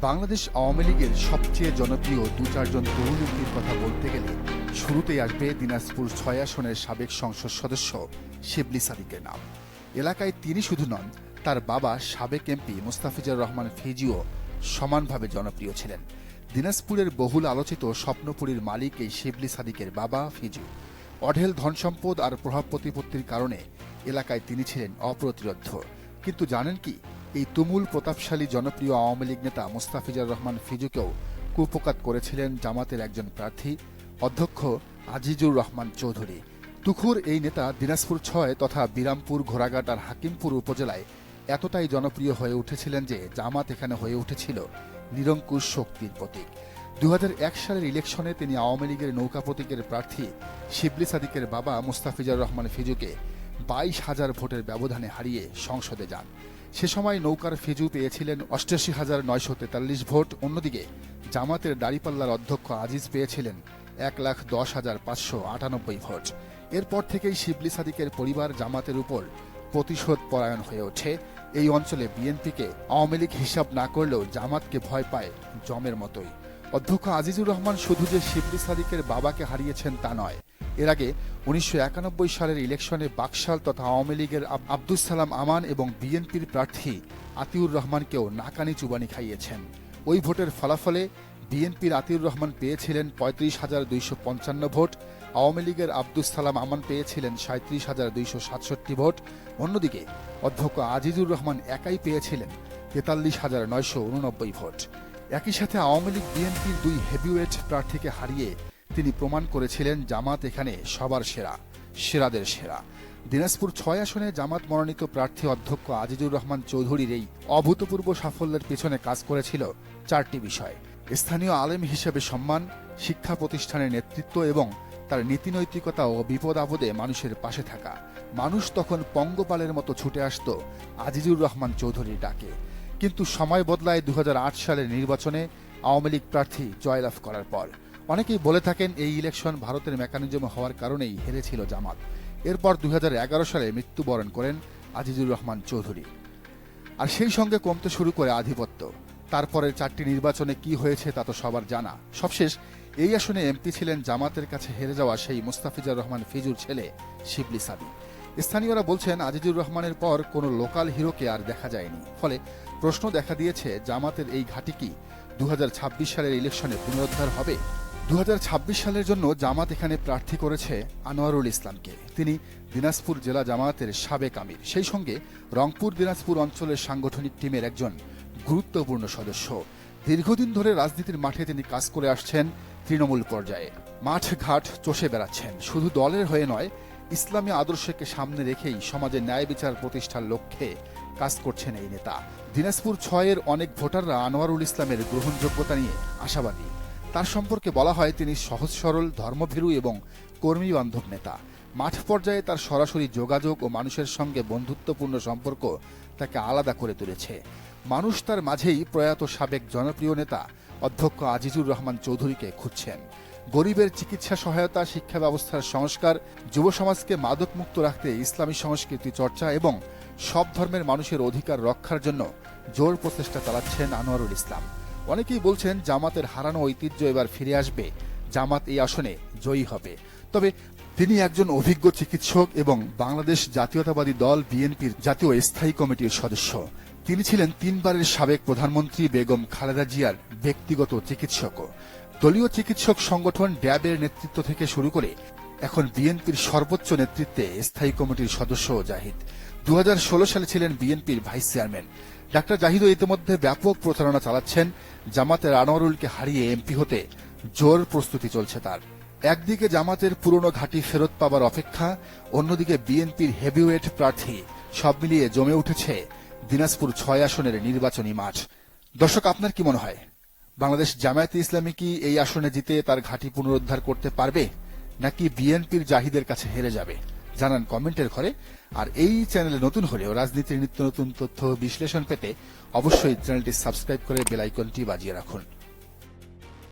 বাংলাদেশ আওয়ামী লীগের সবচেয়ে জনপ্রিয় দু চারজন তরুণ এমপির কথা বলতে গেলে শুরুতেই আসবে দিনাজপুর ছয় আসনের সাবেক সংসদ সদস্য শিবলি সাদিকের নাম। এলাকায় তিনি শুধু নন, তার বাবা সাবেক এমপি মুস্তাফিজুর রহমান ফিজিও সমানভাবে জনপ্রিয় ছিলেন। দিনাজপুরের বহুল আলোচিত স্বপ্নপুরীর মালিক এই শিবলি সাদিকের বাবা ফিজু। অঢেল ধনসম্পদ আর প্রভাব প্রতিপত্তির কারণে এলাকায় তিনি ছিলেন অপ্রতিরোধ্য। কিন্তু জানেন কি এই তুমুল প্রতাপশালী জনপ্রিয় আওয়ামী লীগ নেতা মুস্তাফিজার রহমান ফিজুকেও কুপকাত করেছিলেন জামাতের একজন প্রার্থী, অধ্যক্ষ আজিজুর রহমান চৌধুরী। তুখুর এই নেতা দিনাজপুর ছয় তথা বিরামপুর, ঘোড়াঘাট আর হাকিমপুর উপজেলায় এতটাই জনপ্রিয় হয়ে উঠেছিলেন যে জামাত এখানে হয়ে উঠেছিল নিরঙ্কুশ শক্তির প্রতীক। দু হাজার এক সালের ইলেকশনে তিনি আওয়ামী লীগের নৌকা প্রতীকের প্রার্থী শিবলি সাদিকের বাবা মুস্তাফিজার রহমান ফিজুকে বাইশ হাজার ভোটের ব্যবধানে হারিয়ে সংসদে যান। সে সময় নৌকার ফিজু পেয়েছিলেন অষ্টাশি হাজার নয়শো তেতাল্লিশ ভোট। অন্যদিকে জামাতের দাড়িপাল্লার অধ্যক্ষ আজিজ পেয়েছিলেন এক লাখ দশ হাজার পাঁচশো আটানব্বই ভোট। এরপর থেকেই শিবলি সাদিকের পরিবার জামাতের উপর প্রতিশোধ পরায়ণ হয়ে ওঠে। এই অঞ্চলে বিএনপিকে আওয়ামী লীগ হিসাব না করলেও জামাতকে ভয় পায় জমের মতোই। অধ্যক্ষ আজিজুর রহমান শুধু যে শিবলি সাদিকের বাবাকে হারিয়েছেন তা নয় এর আগে উনিশশো একানব্বই সালের ইলেকশনে বাকশাল তথা আওয়ামী লীগের আব- আব্দুস সালাম আমান এবং বিএনপির প্রার্থী আতিউর রহমানকেও নাকানি চুবানি খাইয়েছেন। ওই ভোটের ফলাফলে বিএনপির আতিউর রহমান পেয়েছিলেন পঁয়ত্রিশ হাজার দুইশো পঞ্চান্ন ভোট, আওয়ামী লীগের আব্দুস সালাম আমান পেয়েছিলেন সাঁত্রিশ হাজার দুইশো সাতষট্টি ভোট, অন্যদিকে অধ্যক্ষ আজিজুর রহমান একাই পেয়েছিলেন তেতাল্লিশ হাজার নয়শো উননব্বই ভোট। একই সাথে আওয়ামী লীগ বিএনপির দুই হেভিওয়েট প্রার্থীকে হারিয়ে তিনি প্রমাণ করেছিলেন জামাত এখানে সবার সেরা, সেরাদের সেরা। দিনাজপুর ছয় আসনে জামাত মনোনীত প্রার্থী অধ্যক্ষ আজিজুর রহমান চৌধুরীর এই অভূতপূর্ব সাফল্যের পেছনে কাজ করেছিল চারটি বিষয়। স্থানীয় আলেম হিসেবে সম্মান, শিক্ষা প্রতিষ্ঠানের নেতৃত্ব এবং তার নীতিনৈতিকতা ও বিপদ আপদে মানুষের পাশে থাকা। মানুষ তখন পঙ্গপালের মতো ছুটে আসত আজিজুর রহমান চৌধুরীর ডাকে। কিন্তু সময় বদলায় দু হাজার আট সালের নির্বাচনে আওয়ামী লীগ প্রার্থী জয়লাভ করার পর। অনেকেই বলে থাকেন এই ইলেকশন ভারতের মেকানিজম হওয়ার কারণেই হেরেছিল জামাত। এরপর দুই হাজার এগারো সালে মৃত্যুবরণ করেন আজিজুর রহমান চৌধুরী। আর সেই সঙ্গে কমতে শুরু করে আধিপত্য। তারপরের চারটি নির্বাচনে কি হয়েছে তা তো সবার জানা। সবশেষ, এই আসনে এমপি ছিলেন জামাতের কাছে হেরে যাওয়া সেই মুস্তাফিজার রহমান ফিজুর ছেলে শিবলি সাদি। স্থানীয়রা বলছেন, আজিজুর রহমানের পর কোনো লোকাল হিরোকে আর দেখা যায়নি। ফলে প্রশ্ন দেখা দিয়েছে, জামাতের এই ঘাঁটি কি দু হাজার ছাব্বিশ সালের ইলেকশনে পুনরুদ্ধার হবে? দু হাজার ছাব্বিশ সালের জন্য জামাত এখানে প্রার্থী করেছে আনোয়ারুল ইসলামকে। তিনি দিনাজপুর জেলা জামায়াতের সাবেক আমির। সেই সঙ্গে রংপুর দিনাজপুর অঞ্চলের সাংগঠনিক টিমের একজন গুরুত্বপূর্ণ সদস্য। দীর্ঘদিন ধরে রাজনীতির মাঠে তিনি কাজ করে আসছেন তৃণমূল পর্যায়ে। মাঠ ঘাট চষে বেড়াচ্ছেন। শুধু দলের হয়ে নয়, ইসলামী আদর্শকে সামনে রেখেই সমাজে ন্যায় বিচার প্রতিষ্ঠার লক্ষ্যে কাজ করছেন এই নেতা। দিনাজপুর ছয়ের অনেক ভোটাররা আনোয়ারুল ইসলামের গ্রহণযোগ্যতা নিয়ে আশাবাদী। তার সম্পর্কে বলা হয়, তিনি সহজ, সরল, ধর্মভীরু এবং কর্মী বান্ধব নেতা। মাঠ পর্যায়ে তার সরাসরি যোগাযোগ ও মানুষের সঙ্গে বন্ধুত্বপূর্ণ সম্পর্ক তাকে আলাদা করে তুলেছে। মানুষ তার মাঝেই প্রয়াত সাবেক জনপ্রিয় নেতা অধ্যক্ষ আজিজুর রহমান চৌধুরীকে খুঁজছেন। গরিবের চিকিৎসা সহায়তা, শিক্ষা ব্যবস্থার সংস্কার, যুব সমাজকে মাদকমুক্ত রাখতে ইসলামী সংস্কৃতি চর্চা এবং সব ধর্মের মানুষের অধিকার রক্ষার জন্য জোর প্রচেষ্টা চালাচ্ছেন আনোয়ারুল ইসলাম। অনেকেই বলছেন জামাতের হারানো ঐতিহ্য এবার ফিরে আসবে। জামাত এই আসনে জয়ী হবে। তবে তিনি একজন অভিজ্ঞ চিকিৎসক এবং বাংলাদেশ জাতীয়তাবাদী দল বিএনপির জাতীয় স্থায়ী কমিটির সদস্য। তিনি ছিলেন তিনবারের সাবেক প্রধানমন্ত্রী বেগম খালেদা জিয়ার ব্যক্তিগত চিকিৎসকও দলীয় চিকিৎসক সংগঠন ড্যাবের নেতৃত্ব থেকে শুরু করে এখন বিএনপির সর্বোচ্চ নেতৃত্বে স্থায়ী কমিটির সদস্য জাহিদ। দু হাজার ষোলো সালে ছিলেন বিএনপির ভাইস চেয়ারম্যান। ডাক্তার জাহিদও ইতিমধ্যে ব্যাপক প্রচারণা চালাচ্ছেন। জামাতের আনোয়ারুলকে হারিয়ে এমপি হতে জোর প্রস্তুতি চলছে তার। একদিকে জামাতের পুরনো ঘাঁটি ফেরত পাবার অপেক্ষা, অন্যদিকে বিএনপির হেভিওয়েট প্রার্থী সব মিলিয়ে জমে উঠেছে দিনাজপুর ছয় আসনের নির্বাচনী মাঠ। দর্শক, আপনার কি মনে হয়? বাংলাদেশ জামায়াতে ইসলামী কি এই আসনে জিতে তার ঘাঁটি পুনরুদ্ধার করতে পারবে, নাকি বিএনপির জাহিদের কাছে হেরে যাবে? জানান কমেন্টের ঘরে। আর এই চ্যানেলে নতুন হলেও রাজনীতির নিত্য নতুন তথ্য বিশ্লেষণ পেতে অবশ্যই চ্যানেলটি সাবস্ক্রাইব করে বেল আইকনটি বাজিয়ে রাখুন।